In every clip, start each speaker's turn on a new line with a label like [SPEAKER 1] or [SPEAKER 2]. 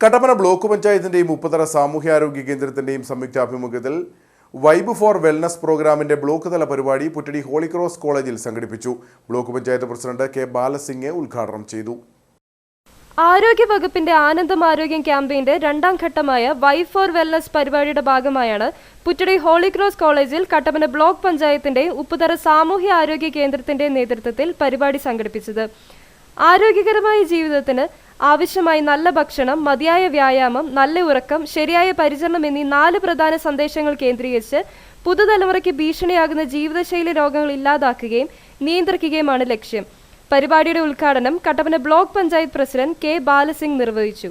[SPEAKER 1] Kattappana block പഞ്ചായത്തിന്റെയും Upputhara സാമൂഹ്യാരോഗ്യ കേന്ദ്രത്തിന്റെയും സംയുക്താഭിമുഖ്യത്തിൽ വൈബ് ഫോർ വെൽനസ് പ്രോഗ്രാമിന്റെ ബ്ലോക്ക് തല പരിപാടി പുറ്റടി ഹോളിക്രോസ് കോളേജിൽ സംഘടിപ്പിച്ചു. Block panchayat president K Balasingh ഉദ്ഘാടനം ചെയ്തു.
[SPEAKER 2] ആരോഗ്യ വകുപ്പിന്റെ ആനന്ദം ആരോഗ്യം ക്യാമ്പയിന്റെ രണ്ടാം ഘട്ടമായ വൈ ഫോർ വെൽനസ് പരിപാടിയുടെ ഭാഗമായാണ് പുറ്റടി ഹോളിക്രോസ് കോളേജിൽ കട്ടപ്പന ബ്ലോക്ക് പഞ്ചായത്തിന്റെ ഉപ്പുതറ സാമൂഹ്യ ആരോഗ്യ കേന്ദ്രത്തിന്റെ നേതൃത്വത്തിൽ പരിപാടി സംഘടിപ്പിച്ചത്. ആരോഗ്യകരമായ ജീവിതത്തിന് ആവശ്യമായി നല്ല ഭക്ഷണം മതിയായ വ്യായാമം നല്ല ഉറക്കം ശരിയായ പരിചരണം എന്നീ നാല് പ്രധാന സന്ദേശങ്ങൾ കേന്ദ്രീകരിച്ച് പുതുതലമുറയ്ക്ക് ഭീഷണിയാകുന്ന ജീവിതശൈലി രോഗങ്ങൾ ഇല്ലാതാക്കുകയും നിയന്ത്രിക്കുകയുമാണ് ലക്ഷ്യം. പരിപാടിയുടെ ഉദ്ഘാടനം Kattappana block panchayat president K Balasingh നിർവഹിച്ചു.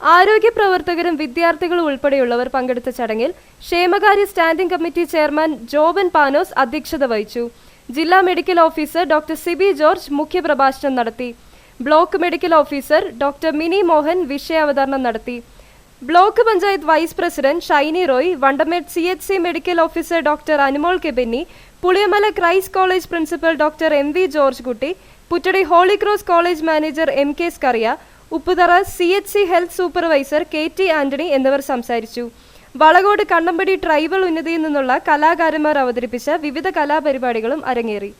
[SPEAKER 2] ആരോഗ്യ പ്രവർത്തകരും വിദ്യാർത്ഥികളും ഉൾപ്പെടെയുള്ളവർ പങ്കെടുത്ത ചടങ്ങിൽ ക്ഷേമകാര്യ standing committee chairman Joban Panos അധ്യക്ഷത വഹിച്ചു. ജില്ലാ medical officer doctor Siby George മുഖ്യപ്രഭാഷണം നടത്തി. Block medical officer doctor Mini Mohan വിഷയാവതരണം നടത്തി. Block panchayat vice president Shiny Roy Vandanmedu C H C medical officer doctor Anumol K Benny Puliyamala Christ College principal doctor M V George Kutty Puttady Holy Cross College manager M K Scaria Upputhara C H C health supervisor K T Antony എന്നിവർ സംസാരിച്ചു. Valakode Kannampadi tribal ഉന്നതിയിൽ നിന്നുള്ള കലാകാരന്മാർ അവതരിപ്പിച്ച വിവിധ കലാപരിപാടികളും അരങ്ങേറി.